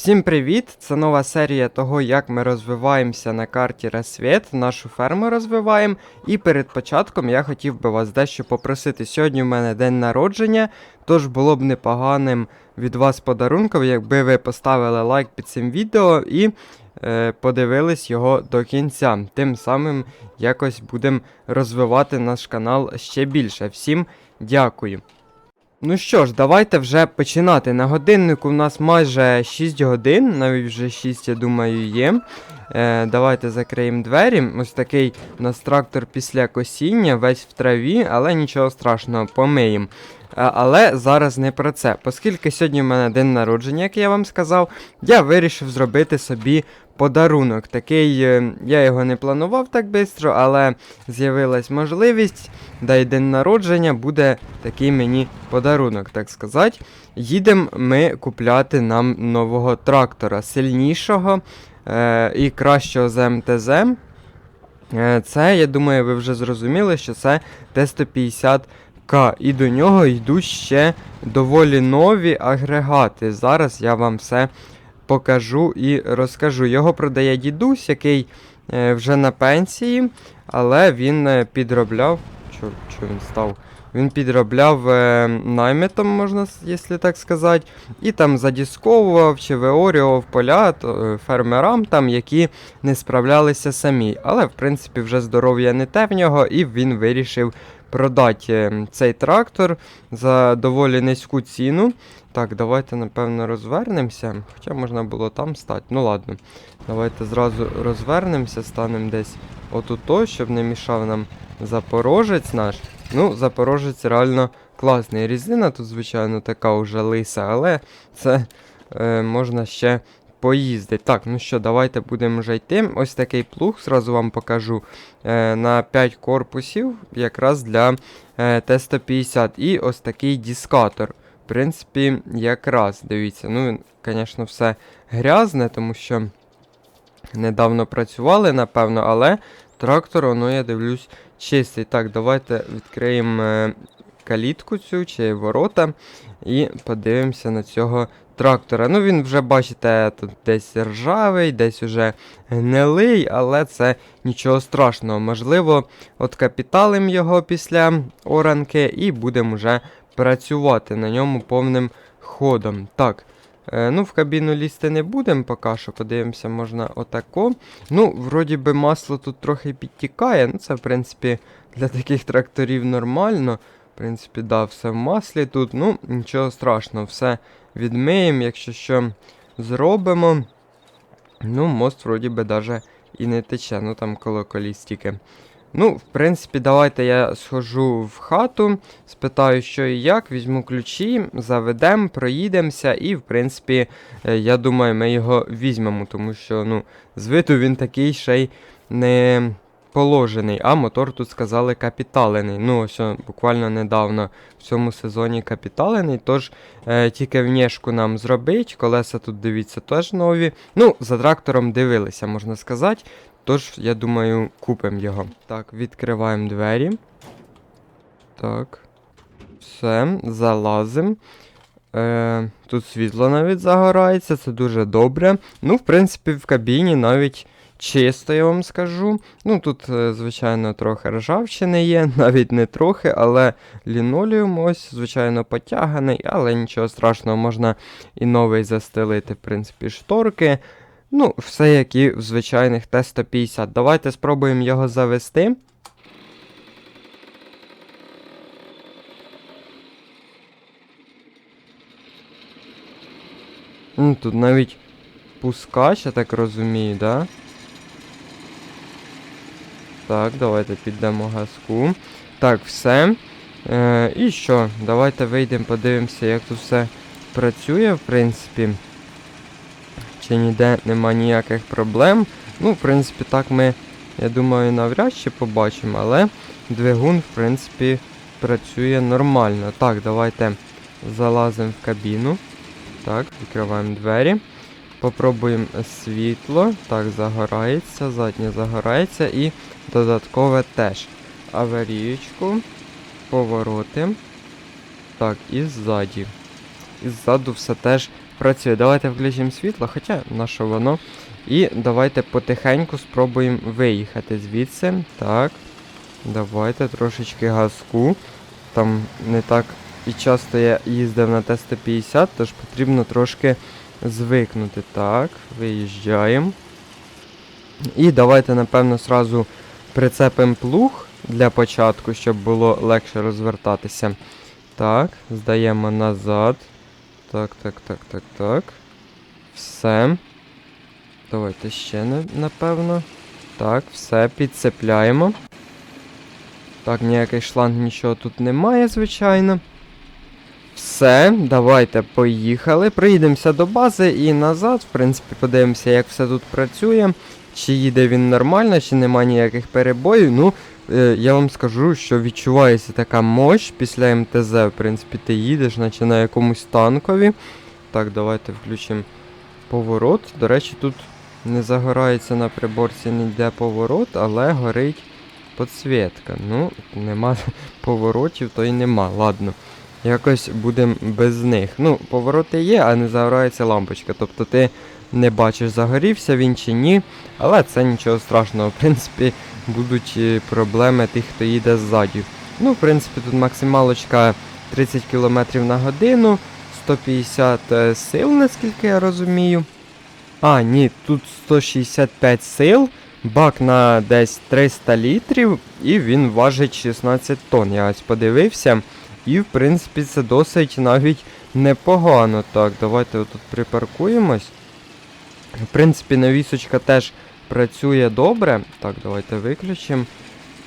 Всім привіт! Це нова серія того, як ми розвиваємося на карті Рассвіт, нашу ферму розвиваємо. І перед початком я хотів би вас дещо попросити. Сьогодні в мене день народження, тож було б непоганим від вас подарунком, якби ви поставили лайк під цим відео і е, подивились його до кінця. Тим самим якось будемо розвивати наш канал ще більше. Всім дякую. Ну що ж, давайте вже починати. На годиннику у нас майже 6 годин, навіть вже 6, я думаю, є. Е, давайте закриємо двері. Ось такий у нас трактор після косіння, весь в траві, але нічого страшного, помиємо. Е, але зараз не про це. Оскільки сьогодні в мене день народження, як я вам сказав, я вирішив зробити собі подарунок. Такий, е, я його не планував так швидко, але з'явилась можливість, да й день народження буде такий мені подарунок, так сказати. Їдемо ми купляти нам нового трактора, сильнішого е, і кращого з МТЗ. Е, Це, я думаю, ви вже зрозуміли, що це Т-150К. І до нього йдуть ще доволі нові агрегати. Зараз я вам все покажу і розкажу. Його продає дідусь, який е, вже на пенсії, але він е, підробляв. Чо, чо він став? Він підробляв е, наймитом, можна, якщо так сказати, і там задісковував чи виорював поля фермерам, там, які не справлялися самі. Але, в принципі, вже здоров'я не те в нього, і він вирішив продати е, цей трактор за доволі низьку ціну. Так, давайте, напевно, розвернемося. Хоча можна було там стати. Ну ладно. Давайте зразу розвернемося, станемо десь отуто, щоб не мішав нам запорожець наш. Ну, запорожець реально класний. Різина тут, звичайно, така уже лиса, але це е, можна ще поїздити. Так, ну що, давайте будемо вже йти. Ось такий плуг, зразу вам покажу. Е, на 5 корпусів, якраз для е, Т-150. І ось такий дискатор. В принципі, якраз, дивіться, ну, звісно, все грязне, тому що недавно працювали, напевно, але трактор, воно, я дивлюсь, чистий. Так, давайте відкриємо е, калітку цю чи ворота і подивимося на цього трактора. Ну, він вже, бачите, тут десь ржавий, десь уже гнилий, але це нічого страшного. Можливо, откапіталим його після оранки і будемо вже працювати на ньому повним ходом. Так. Е, ну, в кабіну лізти не будемо поки що, подивимося, можна отако. Ну, вроді би масло тут трохи підтікає. Ну, це, в принципі, для таких тракторів нормально. Принципі, да, все в маслі тут. Ну, нічого страшного, все відмиємо, якщо що зробимо. Ну, мост, вроді би, даже і не тече. Ну, там коло коліс. Ну, в принципі, давайте я схожу в хату, спитаю, що і як, візьму ключі, заведемо, проїдемося, і, в принципі, е, я думаю, ми його візьмемо, тому що, ну, з виду він такий ще й не положений, а мотор тут сказали капіталений. Ну, ось буквально недавно в цьому сезоні капіталений, тож е, тільки внешку нам зробить, колеса тут, дивіться, теж нові. Ну, за трактором дивилися, можна сказати. Тож, я думаю, купимо його. Так, відкриваємо двері. Так. Все, залазимо. Е, тут світло навіть загорається, це дуже добре. Ну, в принципі, в кабіні навіть чисто, я вам скажу. Ну, тут, е, звичайно, трохи ржавчини є, навіть не трохи, але лінолеум ось, звичайно, потяганий, але нічого страшного, можна і новий застелити, в принципі, шторки. Ну, все як і в звичайних Т-150. Давайте спробуємо його завести. Тут навіть пускач, я так розумію, да? Так, давайте піддамо газку. Так, все. Е, і що? Давайте вийдемо, подивимося, як тут все працює, в принципі. Чи ніде нема ніяких проблем. Ну, в принципі, так ми, я думаю, навряд чи побачимо, але двигун, в принципі, працює нормально. Так, давайте залазимо в кабіну. Так, відкриваємо двері. Попробуємо світло. Так, загорається, заднє загорається і додаткове теж. Аварієчку, повороти. Так, і ззаді. І ззаду все теж працює. Давайте включимо світло, хоча на що воно. І давайте потихеньку спробуємо виїхати звідси. Так. Давайте трошечки газку. Там не так і часто я їздив на Т-150, тож потрібно трошки звикнути. Так, виїжджаємо. І давайте, напевно, сразу прицепимо плуг для початку, щоб було легше розвертатися. Так, здаємо назад. Так, так, так, так, так. Все. Давайте ще напевно. Так, все, підцепляємо. Так, ніякий шланг, нічого тут немає, звичайно. Все, давайте поїхали. Приїдемося до бази і назад. В принципі, подивимося, як все тут працює. Чи їде він нормально, чи немає ніяких перебоїв. Ну, е, я вам скажу, що відчувається така мощ після МТЗ. В принципі, ти їдеш, наче на якомусь танкові. Так, давайте включимо поворот. До речі, тут не загорається на приборці ніде поворот, але горить підсвітка. Ну, нема поворотів, то й нема. Ладно. Якось будемо без них. Ну, повороти є, а не загорається лампочка. Тобто ти не бачиш, загорівся він чи ні. Але це нічого страшного. В принципі, будуть е, проблеми тих, хто їде ззаді. Ну, в принципі, тут максималочка 30 км на годину, 150 е, сил, наскільки я розумію. А, ні, тут 165 сил, бак на десь 300 літрів, і він важить 16 тонн. Я ось подивився. І, в принципі, це досить навіть непогано. Так, давайте отут припаркуємось. В принципі, навісочка теж працює добре. Так, давайте виключимо.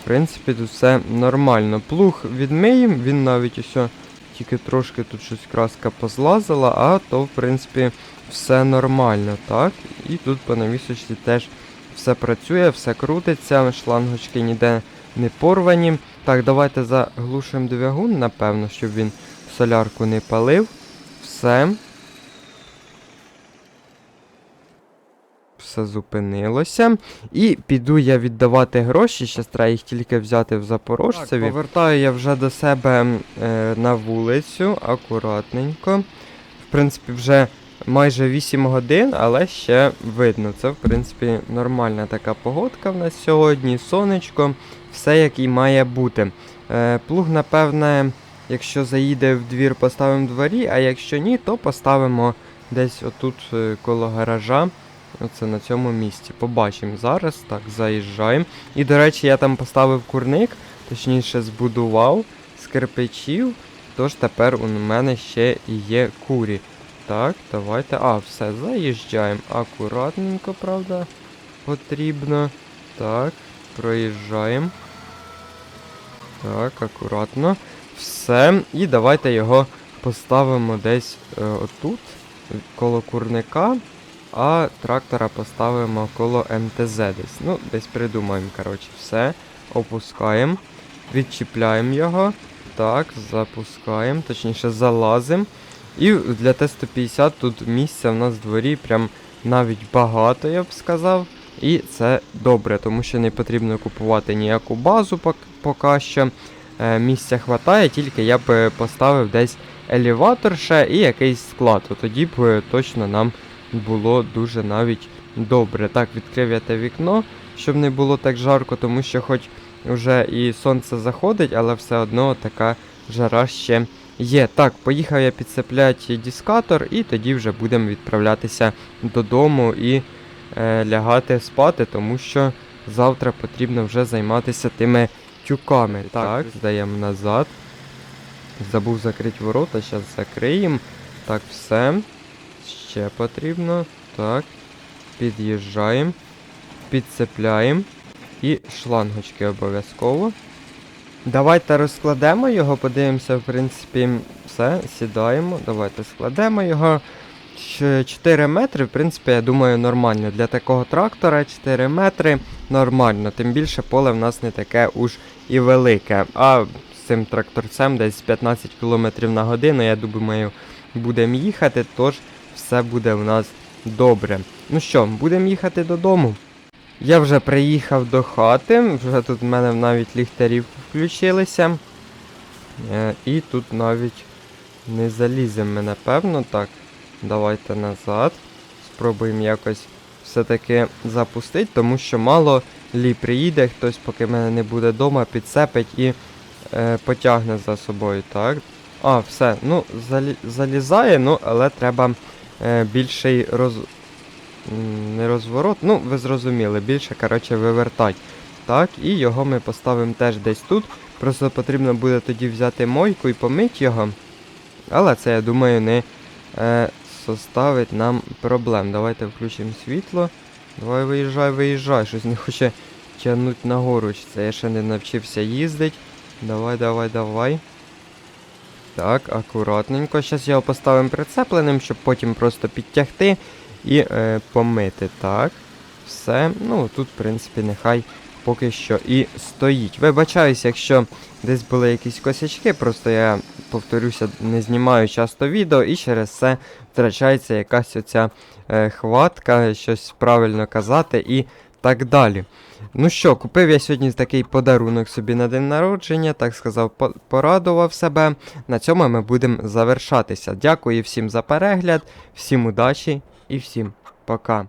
В принципі, тут все нормально. Плуг відмиємо, він навіть усе тільки трошки тут щось краска позлазила, а то, в принципі, все нормально, так? І тут по навісочці теж все працює, все крутиться, шлангочки ніде не порвані. Так, давайте заглушимо двигун, напевно, щоб він солярку не палив. Все. Все зупинилося. І піду я віддавати гроші. Ще треба їх тільки взяти в Запорожцеві. Так, повертаю я вже до себе е, на вулицю, акуратненько. В принципі, вже майже 8 годин, але ще видно. Це, в принципі, нормальна така погодка в нас сьогодні, сонечко, все як і має бути. Е, плуг, напевне, якщо заїде в двір, поставимо в дворі, а якщо ні, то поставимо десь отут е, коло гаража. Оце на цьому місці. Побачимо зараз. Так, заїжджаємо. І, до речі, я там поставив курник, точніше збудував з кирпичів. Тож тепер у мене ще є курі. Так, давайте. А, все, заїжджаємо. Акуратненько, правда, потрібно. Так, проїжджаємо. Так, акуратно. Все. І давайте його поставимо десь е, отут, коло курника. А трактора поставимо коло МТЗ десь. Ну, десь придумаємо, коротше, все. Опускаємо. Відчіпляємо його. Так, запускаємо, точніше залазимо. І для Т-150 тут місця в нас в дворі прям навіть багато, я б сказав. І це добре, тому що не потрібно купувати ніяку базу поки що. Е, місця хватає, тільки я б е, поставив десь елеватор ще і якийсь склад. От Тоді б е, точно нам було дуже навіть добре. Так, відкрив я те вікно, щоб не було так жарко, тому що хоч вже і сонце заходить, але все одно така жара ще є. Так, поїхав я підцепляти дискатор, і тоді вже будемо відправлятися додому і е, лягати спати, тому що завтра потрібно вже займатися тими тюками. Так, так здаємо назад. Забув закрити ворота, зараз закриємо. Так, все. Ще потрібно. Так. Під'їжджаємо. Підцепляємо. І шлангочки обов'язково. Давайте розкладемо його, подивимося, в принципі, все, сідаємо. Давайте складемо його. 4 метри, в принципі, я думаю, нормально. Для такого трактора 4 метри нормально. Тим більше поле в нас не таке уж і велике. А з цим тракторцем десь 15 км на годину, я думаю, будемо їхати, тож все буде в нас добре. Ну що, будемо їхати додому. Я вже приїхав до хати, вже тут в мене навіть ліхтарів включилися. Е, і тут навіть не заліземо ми, напевно, так. Давайте назад. Спробуємо якось все-таки запустити, тому що мало лі приїде, хтось, поки мене не буде вдома, підцепить і е, потягне за собою, так? А, все, ну, залі, залізає, ну, але треба е, більший роз... не розворот, ну, ви зрозуміли, більше, коротше, вивертать. Так, і його ми поставимо теж десь тут. Просто потрібно буде тоді взяти мойку і помити його. Але це, я думаю, не е, составить нам проблем. Давайте включимо світло. Давай виїжджай, виїжджай. Щось не хоче тягнути нагору. Це я ще не навчився їздити. Давай, давай, давай. Так, акуратненько. Зараз його поставимо прицепленим, щоб потім просто підтягти і е, помити. Так. Все. Ну, тут, в принципі, нехай поки що і стоїть. Вибачаюсь, якщо десь були якісь косячки, просто я, повторюся, не знімаю часто відео і через це втрачається якась оця е, хватка, щось правильно казати і так далі. Ну що, купив я сьогодні такий подарунок собі на день народження, так сказав, по- порадував себе. На цьому ми будемо завершатися. Дякую всім за перегляд, всім удачі і всім пока.